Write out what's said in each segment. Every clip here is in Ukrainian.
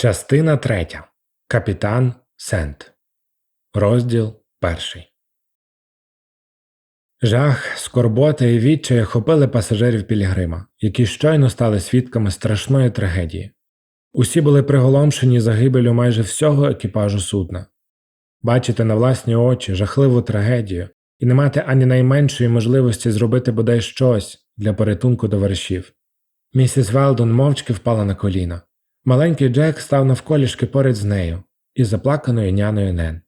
Частина третя. Капітан Сент. Розділ перший. Жах, скорбота і відчай охопили пасажирів Пілігрима, які щойно стали свідками страшної трагедії. Усі були приголомшені загибелю майже всього екіпажу судна. Бачити на власні очі жахливу трагедію і не мати ані найменшої можливості зробити бодай щось для порятунку товаришів. Місіс Велдон мовчки впала на коліна. Маленький Джек став навколішки поряд з нею і заплаканою няною Нен.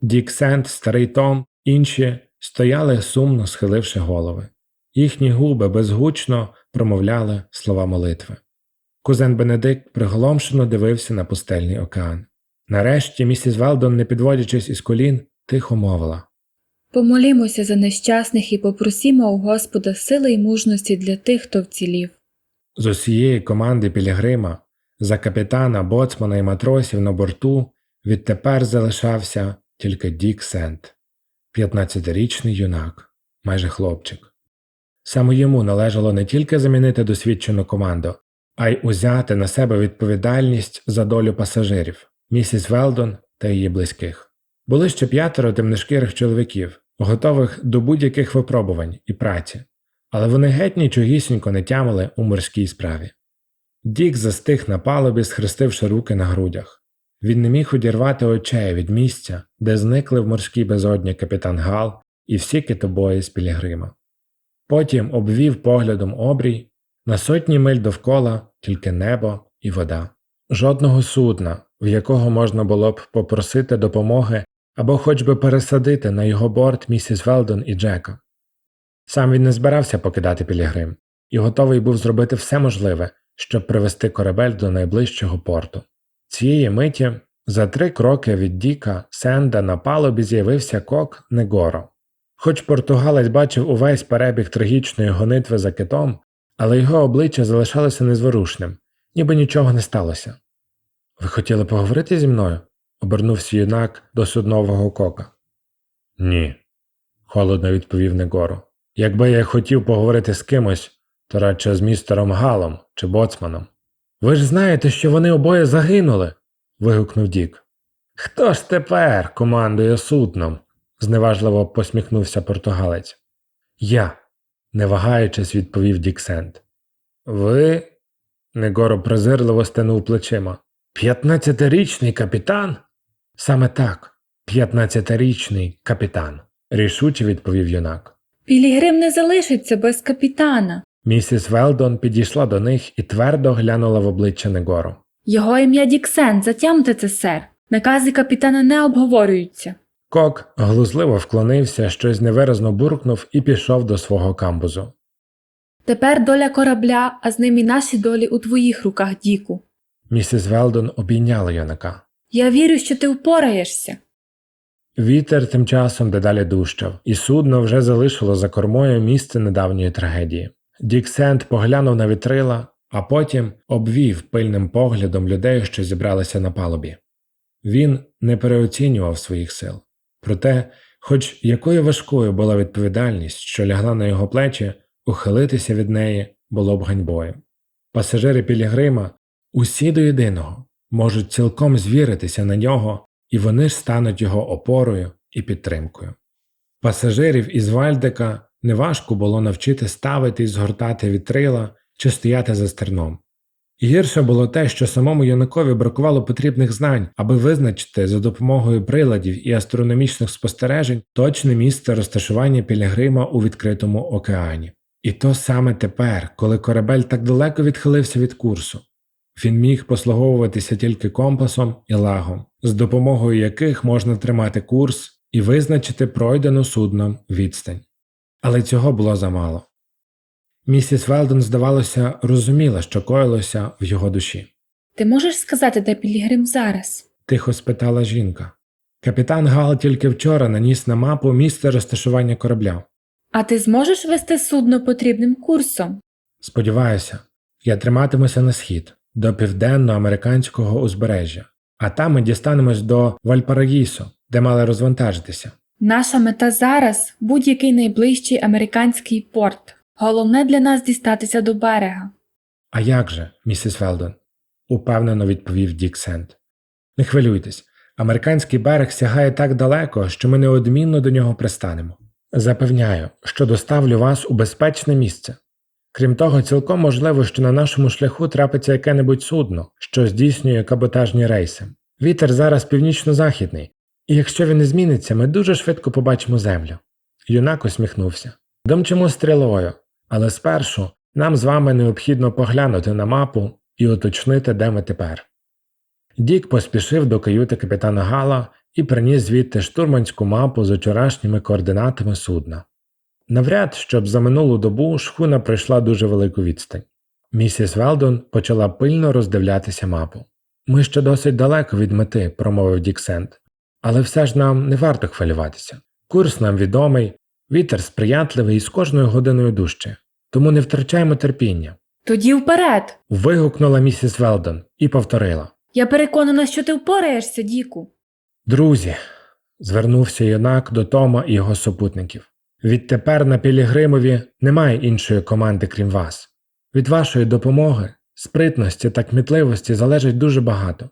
Дік Сент, старий Том, інші стояли сумно схиливши голови. Їхні губи безгучно промовляли слова молитви. Кузен Бенедикт приголомшено дивився на пустельний океан. Нарешті місіс Велдон, не підводячись із колін, тихо мовила. Помолімося за нещасних і попросімо у Господа сили й мужності для тих, хто вцілів. З усієї команди Пілігрима, за капітана, боцмана і матросів на борту відтепер залишався тільки Дік Сент, 15-річний юнак, майже хлопчик. Саме йому належало не тільки замінити досвідчену команду, а й узяти на себе відповідальність за долю пасажирів, місіс Велдон та її близьких. Були ще п'ятеро темношкірих чоловіків, готових до будь-яких випробувань і праці, але вони геть нічогісінько не тямили у морській справі. Дік застиг на палубі, схрестивши руки на грудях. Він не міг одірвати очей від місця, де зникли в морській безодні капітан Гал і всі китобої з Пілігрима. Потім обвів поглядом обрій, на сотні миль довкола тільки небо і вода. Жодного судна, в якого можна було б попросити допомоги або хоч би пересадити на його борт місіс Велдон і Джека. Сам він не збирався покидати Пілігрим і готовий був зробити все можливе, щоб привести корабель до найближчого порту. Цієї миті за три кроки від Діка Сенда на палубі з'явився кок Негоро. Хоч португалець бачив увесь перебіг трагічної гонитви за китом, але його обличчя залишалося незворушним, ніби нічого не сталося. Ви хотіли поговорити зі мною? обернувся юнак до суднового кока. Ні, холодно відповів Негоро. Якби я хотів поговорити з кимось, то радше з містером Галом чи боцманом. Ви ж знаєте, що вони обоє загинули. вигукнув Дік. Хто ж тепер командує судном? зневажливо посміхнувся португалець. Я, не вагаючись, відповів Дік Сент. Ви. Негоро презирливо стенув плечима. П'ятнадцятирічний капітан? Саме так, п'ятнадцятирічний капітан, рішуче відповів юнак. Пілігрим не залишиться без капітана. Місіс Велдон підійшла до них і твердо глянула в обличчя Негору. Його ім'я Діксен, затямте це, сер. Накази капітана не обговорюються. Кок глузливо вклонився, щось невиразно буркнув і пішов до свого камбузу. Тепер доля корабля, а з ним і наші долі у твоїх руках, Діку. Місіс Велдон обійняла юнака. Я вірю, що ти впораєшся. Вітер тим часом дедалі дужчав, і судно вже залишило за кормою місце недавньої трагедії. Дік Сент поглянув на вітрила, а потім обвів пильним поглядом людей, що зібралися на палубі. Він не переоцінював своїх сил. Проте, хоч якою важкою була відповідальність, що лягла на його плечі, ухилитися від неї було б ганьбою. Пасажири Пілігрима, усі до єдиного, можуть цілком звіритися на нього, і вони ж стануть його опорою і підтримкою. Пасажирів із Вальдека неважко було навчити ставити і згортати вітрила чи стояти за стерном. І гірше було те, що самому юнакові бракувало потрібних знань, аби визначити за допомогою приладів і астрономічних спостережень точне місце розташування Пілігрима у відкритому океані. І то саме тепер, коли корабель так далеко відхилився від курсу. Він міг послуговуватися тільки компасом і лагом, з допомогою яких можна тримати курс і визначити пройдену судном відстань. Але цього було замало. Місіс Велдон, здавалося, розуміла, що коїлося в його душі. Ти можеш сказати, де Пілігрим зараз? Тихо спитала жінка. Капітан Гал тільки вчора наніс на мапу місце розташування корабля. А ти зможеш вести судно потрібним курсом? Сподіваюся, я триматимуся на схід до південно-американського узбережжя, а там ми дістанемось до Вальпараїсо, де мали розвантажитися. Наша мета зараз будь-який найближчий американський порт. Головне для нас дістатися до берега. А як же, місіс Велдон? упевнено відповів Дік Сент. Не хвилюйтесь, американський берег сягає так далеко, що ми неодмінно до нього пристанемо. Запевняю, що доставлю вас у безпечне місце. Крім того, цілком можливо, що на нашому шляху трапиться яке-небудь судно, що здійснює каботажні рейси. Вітер зараз північно-західний, і якщо він не зміниться, ми дуже швидко побачимо землю. Юнак усміхнувся. Домчимо стрілою, але спершу нам з вами необхідно поглянути на мапу і уточнити, де ми тепер. Дік поспішив до каюти капітана Гала і приніс звідти штурманську мапу з вчорашніми координатами судна. Навряд, щоб за минулу добу шхуна пройшла дуже велику відстань. Місіс Велдон почала пильно роздивлятися мапу. Ми ще досить далеко від мети, промовив Дік Сент. Але все ж нам не варто хвилюватися. Курс нам відомий, вітер сприятливий і з кожною годиною дужче. Тому не втрачаємо терпіння. Тоді вперед. Вигукнула місіс Велдон і повторила. Я переконана, що ти впораєшся, Діку. Друзі, звернувся юнак до Тома і його супутників. Відтепер на Пілігримові немає іншої команди, крім вас. Від вашої допомоги, спритності та кмітливості залежить дуже багато,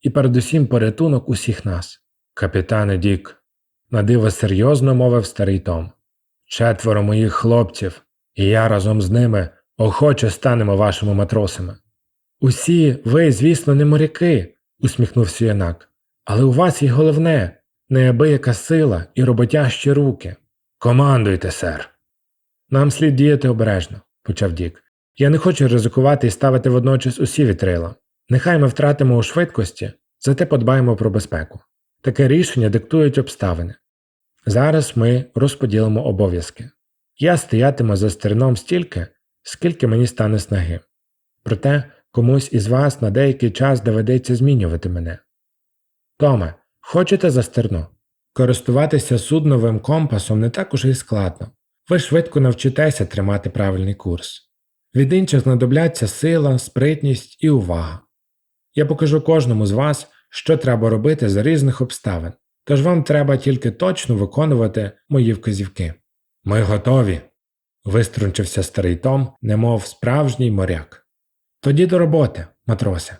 і передусім порятунок усіх нас. Капітане Дік, надиво серйозно мовив старий Том. Четверо моїх хлопців, і я разом з ними охоче станемо вашими матросами. Усі ви, звісно, не моряки, усміхнувся юнак, але у вас є головне неабияка сила і роботящі руки. Командуйте, сер. Нам слід діяти обережно, почав Дік. Я не хочу ризикувати і ставити водночас усі вітрила. Нехай ми втратимо у швидкості, зате подбаємо про безпеку. Таке рішення диктують обставини. Зараз ми розподілимо обов'язки. Я стоятиму за стерном стільки, скільки мені стане снаги. Проте комусь із вас на деякий час доведеться змінювати мене. Томе, хочете за стерно? Користуватися судновим компасом не так уже й складно. Ви швидко навчитеся тримати правильний курс. Від інших знадобляться сила, спритність і увага. Я покажу кожному з вас, що треба робити за різних обставин, тож вам треба тільки точно виконувати мої вказівки. Ми готові. виструнчився старий Том, немов справжній моряк. Тоді до роботи, матросе.